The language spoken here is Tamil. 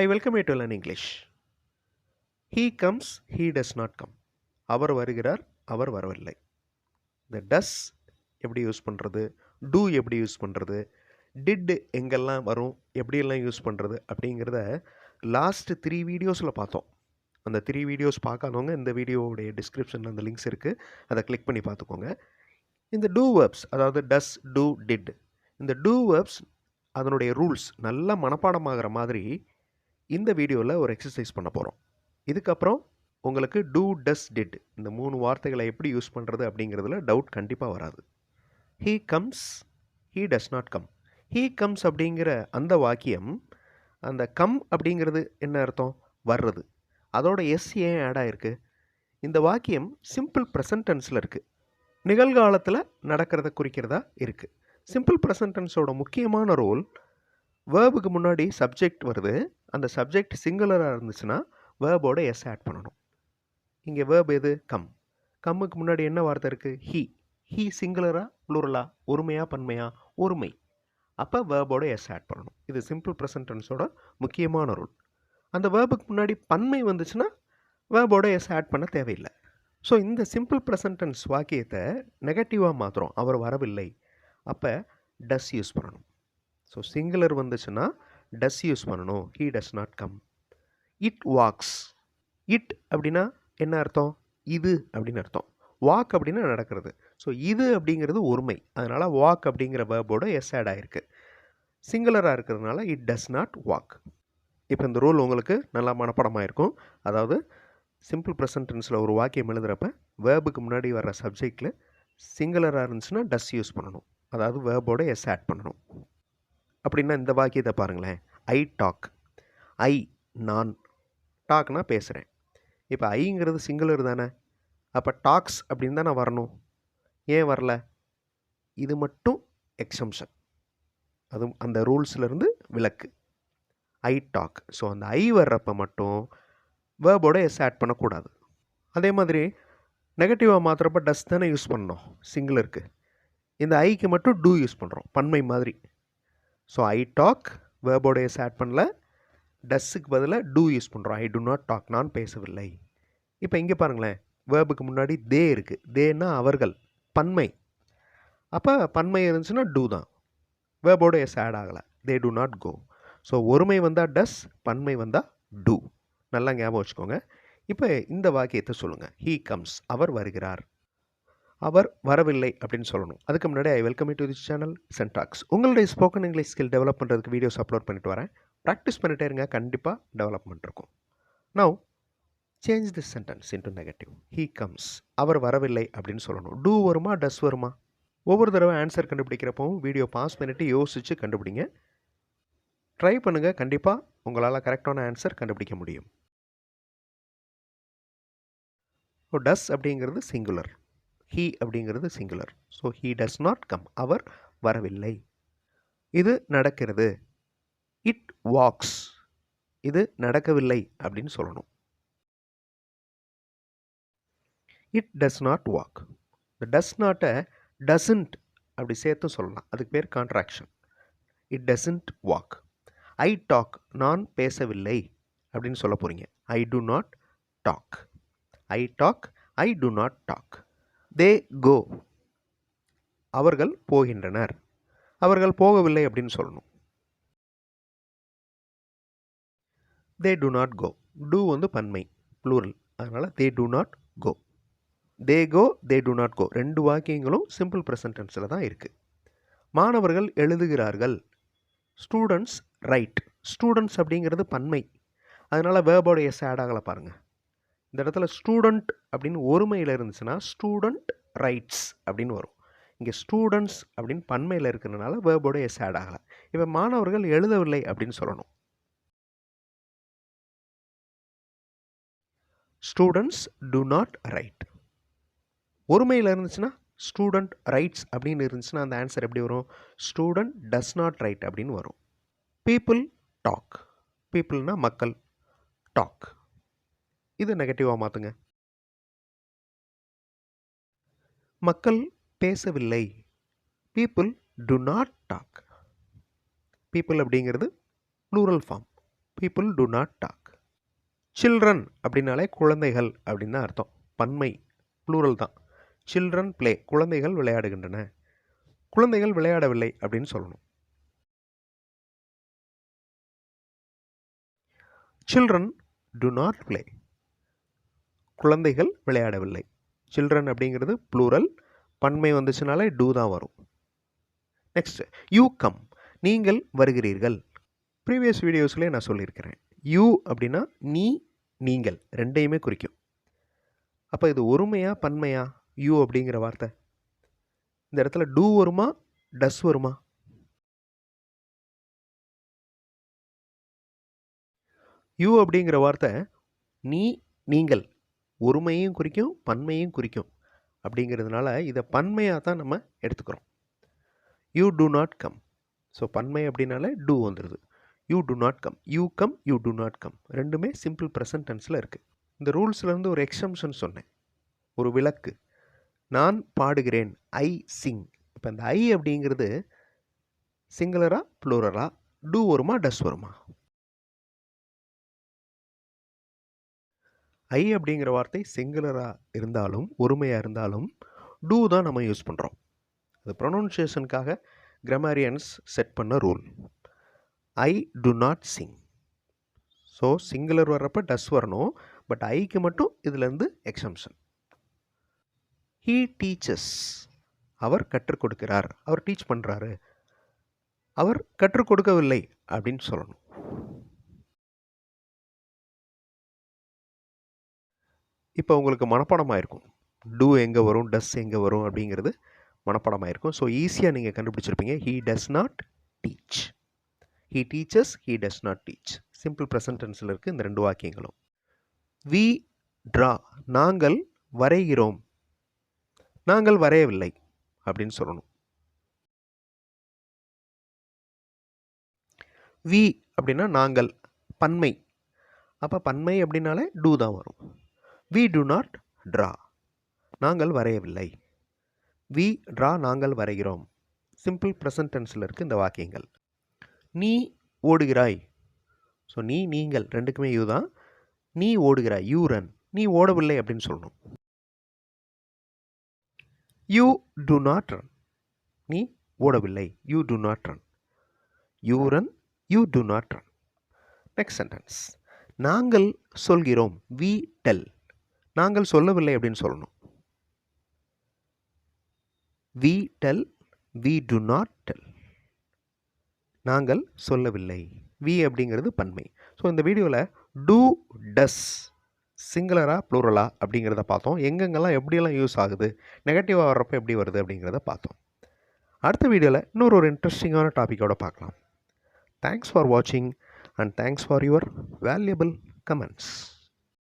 I welcome you to learn English he comes he does not come அவர் வருகிறார் அவர் வரவில்லை. இந்த டஸ் எப்படி யூஸ் பண்ணுறது டூ எப்படி யூஸ் பண்ணுறது டிட் எங்கெல்லாம் வரும்? எப்படியெல்லாம் யூஸ் பண்ணுறது அப்படிங்கிறத லாஸ்ட்டு த்ரீ வீடியோஸில் பார்த்தோம். அந்த த்ரீ வீடியோஸ் பார்க்காதவங்க இந்த வீடியோவுடைய டிஸ்கிரிப்ஷனில் அந்த லிங்க்ஸ் இருக்குது அதை கிளிக் பண்ணி பார்த்துக்கோங்க. இந்த டூ வேர்ப்ஸ் அதாவது டஸ் டூ டிட் இந்த டூ வேர்ப்ஸ் அதனுடைய ரூல்ஸ் நல்லா மனப்பாடமாகிற மாதிரி இந்த வீடியோவில் ஒரு எக்ஸசைஸ் பண்ண போகிறோம் இதுக்கப்புறம் உங்களுக்கு டூ டஸ் டிட் இந்த மூணு வார்த்தைகளை எப்படி யூஸ் பண்ணுறது அப்படிங்கிறதுல டவுட் கண்டிப்பாக வராது. He comes he does not come he comes அப்படிங்கிற அந்த வாக்கியம் அந்த கம் அப்படிங்கிறது என்ன அர்த்தம்? வர்றது. அதோட எஸ் ஏன் ஆட் ஆகிருக்கு இந்த வாக்கியம் சிம்பிள் ப்ரெசன்டென்ஸில் இருக்குது நிகழ்காலத்தில் நடக்கிறத குறிக்கிறதா இருக்குது சிம்பிள் ப்ரெசன்டென்ஸோட முக்கியமான ரோல் வேர்புக்கு முன்னாடி சப்ஜெக்ட் வருது. அந்த சப்ஜெக்ட் சிங்குலராக இருந்துச்சுன்னா வேர்போட எஸ் ஆட் பண்ணணும். இங்கே வேர்ப் எது? கம் கம்முக்கு முன்னாடி என்ன வார்த்தை இருக்குது ஹீ ஹீ சிங்குலரா ப்ளூரலா ஒருமையா பன்மையா ஒருமை. அப்போ வேர்போட எஸ் ஆட் பண்ணணும். இது சிம்பிள் ப்ரெசன்டென்ஸோட முக்கியமான ரூல் அந்த வேர்புக்கு முன்னாடி பன்மை வந்துச்சுன்னா வேர்போட எஸ் ஆட் பண்ண தேவையில்லை. ஸோ இந்த சிம்பிள் ப்ரெசன்டென்ஸ் வாக்கியத்தை நெகட்டிவாக மாத்திரம் அவர் வரவில்லை. அப்போ டஸ் யூஸ் பண்ணணும். ஸோ சிங்குலர் வந்துச்சுன்னா டஸ் யூஸ் பண்ணணும். He does not come it walks it அப்படின்னா என்ன அர்த்தம்? இது அப்படின்னு அர்த்தம். வாக் அப்படின்னா நடக்கிறது. ஸோ இது அப்படிங்கிறது ஒருமை. அதனால் வாக் அப்படிங்கிற வேர்போட எஸ் ஆட் ஆகிருக்கு சிங்குலராக இருக்கிறதுனால இட் டஸ் நாட் வாக் இப்போ இந்த ரூல் உங்களுக்கு நல்லா மனப்படமாக இருக்கும். அதாவது சிம்பிள் ப்ரெசன்ட் டென்ஸில் ஒரு வாக்கியம் எழுதுகிறப்ப வேர்புக்கு முன்னாடி வர்ற சப்ஜெக்டில் சிங்குலராக இருந்துச்சுன்னா டஸ் யூஸ் பண்ணணும். அதாவது வேர்போட எஸ் ஆட் பண்ணணும். அப்படின்னா இந்த வாக்கியத்தை பாருங்களேன். ஐ டாக் ஐ நான் டாக்னா பேசுகிறேன் இப்போ ஐங்கிறது சிங்குலர் தானே? அப்போ டாக்ஸ் அப்படின்னு தான் நான் வரணும்? ஏன் வரல? இது மட்டும் எக்ஸம்ஷன் அது அந்த ரூல்ஸ்லேருந்து விலக்கு ஐ டாக் ஸோ அந்த ஐ வர்றப்ப மட்டும் வேர்போட எஸ் ஆட் பண்ணக்கூடாது. அதே மாதிரி நெகட்டிவாக மாத்திரப்ப டஸ் தானே யூஸ் பண்ணோம் சிங்கிளருக்கு இந்த ஐக்கு மட்டும் டூ யூஸ் பண்ணுறோம் பன்மை மாதிரி. ஸோ ஐ டாக் வேர்போட எஸ் ஆட் பண்ணல. டஸ்ஸுக்கு பதிலாக டூ யூஸ் பண்ணுறோம் ஐ டு நாட் டாக் நான் பேசவில்லை. இப்போ இங்கே பாருங்களேன். வேர்புக்கு முன்னாடி தே இருக்குது தேன்னா அவர்கள். பன்மை. அப்போ பன்மை இருந்துச்சுன்னா டூ தான். வேர்போட எஸ் ஆட் ஆகலை. They do not go so ஒருமை வந்தால் டஸ் பன்மை வந்தால் டூ நல்லா ஞாபகம் வச்சுக்கோங்க. இப்போ இந்த வாக்கியத்தை சொல்லுங்கள் ஹீ கம்ஸ் அவர் வருகிறார். அவர் வரவில்லை அப்படின்னு சொல்லணும். அதுக்கு முன்னாடி I welcome to this channel சென்டாக்ஸ் உங்களுடைய ஸ்போக்கன் இங்கிலீஷ் ஸ்கில் டெவலப் பண்ணுறதுக்கு வீடியோஸ் அப்லோட் பண்ணிட்டு வரேன். ப்ராக்டிஸ் பண்ணிட்டே இருங்க கண்டிப்பாக டெவலப்மெண்ட் இருக்கும். Now change this sentence into negative he comes அவர் வரவில்லை அப்படின்னு சொல்லணும். டூ வருமா டஸ் வருமா? ஒவ்வொரு தடவை ஆன்சர் கண்டுபிடிக்கிறப்பவும் வீடியோ பாஸ் பண்ணிவிட்டு யோசித்து கண்டுபிடிங்க. ட்ரை பண்ணுங்கள் கண்டிப்பாக உங்களால் கரெக்டான ஆன்சர் கண்டுபிடிக்க முடியும். ஓ டஸ் அப்படிங்கிறது சிங்குலர் ஹீ அப்படிங்கிறது singular so he does not come அவர் வரவில்லை. இது நடக்கிறது. இட் வாக்ஸ் இது நடக்கவில்லை அப்படின்னு சொல்லணும். இட் டஸ் நாட் வாக் இந்த டஸ் நாட்டை டசன்ட் அப்படி சேர்த்து சொல்லலாம். அதுக்கு பேர் contraction it doesn't walk I talk நான் பேசவில்லை அப்படின்னு சொல்ல போகிறீங்க I do not talk I talk I do not talk they go. அவர்கள் போகின்றனர். அவர்கள் போகவில்லை அப்படின்னு சொல்லணும். They do not go do வந்து பன்மை ப்ளூரல் அதனால் they do not go they go they do not go ரெண்டு வாக்கியங்களும் சிம்பிள் ப்ரெசன்டென்ஸில் தான் இருக்குது மாணவர்கள் எழுதுகிறார்கள். ஸ்டூடெண்ட்ஸ் ரைட் ஸ்டூடெண்ட்ஸ் அப்படிங்கிறது பன்மை. அதனால் வேர்போட எஸ் ஆட் ஆகலை பாருங்கள் இந்த இடத்துல ஸ்டூடெண்ட் அப்படின்னு ஒருமையில் இருந்துச்சுன்னா ஸ்டூடெண்ட் ரைட்ஸ் அப்படின்னு வரும். இங்கே ஸ்டூடெண்ட்ஸ் அப்படின்னு பன்மையில் இருக்கிறதுனால வேர்போட எஸ் ஆட் ஆகலை. இப்போ மாணவர்கள் எழுதவில்லை அப்படின்னு சொல்லணும். ஸ்டூடெண்ட்ஸ் டு நாட் ரைட் ஒருமையில் இருந்துச்சுன்னா ஸ்டூடெண்ட் ரைட்ஸ் அப்படின்னு இருந்துச்சுன்னா அந்த ஆன்சர் எப்படி வரும்? ஸ்டூடெண்ட் டஸ் நாட் ரைட் அப்படின்னு வரும். பீப்புள் டாக் பீப்புள்னா மக்கள் டாக் இது நெகட்டிவாக மாற்றுங்க மக்கள் பேசவில்லை. People do not talk people அப்படிங்கிறது plural form people do not talk children அப்படின்னாலே குழந்தைகள் அப்படின்னு அர்த்தம். பன்மை ப்ளூரல் தான். சில்ட்ரன் பிளே குழந்தைகள் விளையாடுகின்றன. குழந்தைகள் விளையாடவில்லை அப்படின்னு சொல்லணும். சில்ட்ரன் டு நாட் ப்ளே குழந்தைகள் விளையாடவில்லை. சில்ட்ரன் அப்படிங்கிறது ப்ளூரல் பன்மை வந்துச்சுனாலே டூ தான் வரும். நெக்ஸ்ட் யூ கம் நீங்கள் வருகிறீர்கள். ப்ரீவியஸ் வீடியோஸ்லேயே நான் சொல்லியிருக்கிறேன். யூ அப்படின்னா நீ நீங்கள். ரெண்டையுமே குறிக்கும். அப்போ இது ஒருமையா பன்மையா? யூ அப்படிங்கிற வார்த்தை. இந்த இடத்துல டூ வருமா டஸ் வருமா? யூ அப்படிங்கிற வார்த்தை நீ நீங்கள். ஒருமையும் குறிக்கும் பன்மையும் குறிக்கும். அப்படிங்கிறதுனால இதை பன்மையாக தான் நம்ம எடுத்துக்கிறோம். You do not come so பன்மை அப்படின்னாலே டூ வந்துடுது you do not come you come you do not come ரெண்டுமே சிம்பிள் ப்ரெசன்ட் டென்ஸில் இருக்குது இந்த ரூல்ஸ்லேருந்து ஒரு எக்ஸம்ஷன் சொன்னேன். ஒரு விளக்கு. நான் பாடுகிறேன். ஐ சிங் இப்போ இந்த ஐ அப்படிங்கிறது சிங்குலரா ப்ளூரலா டூ வருமா டஸ் வருமா? ஐ அப்படிங்கிற வார்த்தை சிங்குலராக இருந்தாலும் ஒருமையாக இருந்தாலும் டூ தான் நம்ம யூஸ் பண்ணுறோம் அது ப்ரொனவுன்சியேஷனுக்காக கிராமரியன்ஸ் செட் பண்ண rule I do not sing so singular வர்றப்ப டஸ் வரணும். பட் ஐக்கு மட்டும் இதுலேருந்து எக்ஸம்ஷன் ஹீ டீச்சஸ் அவர் கற்றுக் கொடுக்கிறார். அவர் டீச் பண்ணுறாரு அவர் கற்றுக் கொடுக்கவில்லை அப்படின்னு சொல்லணும். இப்போ உங்களுக்கு மனப்பாடமாக இருக்கும் டூ எங்கே வரும்? டஸ் எங்கே வரும்? அப்படிங்கிறது மனப்பாடமாக இருக்கும் ஸோ ஈஸியாக நீங்கள் கண்டுபிடிச்சிருப்பீங்க. He does not teach he teaches he does not teach simple ப்ரெசன்டென்ஸில் இருக்குது இந்த ரெண்டு வாக்கியங்களும். வி ட்ரா நாங்கள் வரைகிறோம். நாங்கள் வரையவில்லை அப்படின்னு சொல்லணும். வி அப்படின்னா நாங்கள் பன்மை. அப்போ பன்மை அப்படின்னாலே டூ தான் வரும். வி டு நாட் ட்ரா நாங்கள் வரையவில்லை. வி ட்ரா நாங்கள் வரைகிறோம். சிம்பிள் ப்ரெசன்ட் டென்ஸில் இருக்குது இந்த வாக்கியங்கள். நீ ஓடுகிறாய். ஸோ நீ நீங்கள் ரெண்டுக்குமே யூ தான். நீ ஓடுகிறாய். யூ ரன் நீ ஓடவில்லை அப்படின்னு சொல்லணும். யூ டு நாட் ரன் நீ ஓடவில்லை. You do not run you run you do not run next sentence நாங்கள் சொல்கிறோம். வி டெல் நாங்கள் சொல்லவில்லை அப்படின்னு சொல்லணும். We tell we do not tell நாங்கள் சொல்லவில்லை. வி அப்படிங்கிறது பன்மை. ஸோ இந்த வீடியோவில் டூ டஸ் சிங்குலரா ப்ளூரலா அப்படிங்கிறத பார்த்தோம். எங்கெங்கெல்லாம் எப்படியெல்லாம் யூஸ் ஆகுது நெகட்டிவாக வர்றப்ப எப்படி வருது அப்படிங்கிறத பார்த்தோம். அடுத்த வீடியோவில் இன்னொரு ஒரு இன்ட்ரெஸ்டிங்கான டாப்பிக்கோடு பார்க்கலாம். தேங்க்ஸ் ஃபார் வாட்சிங் and thanks for your valuable comments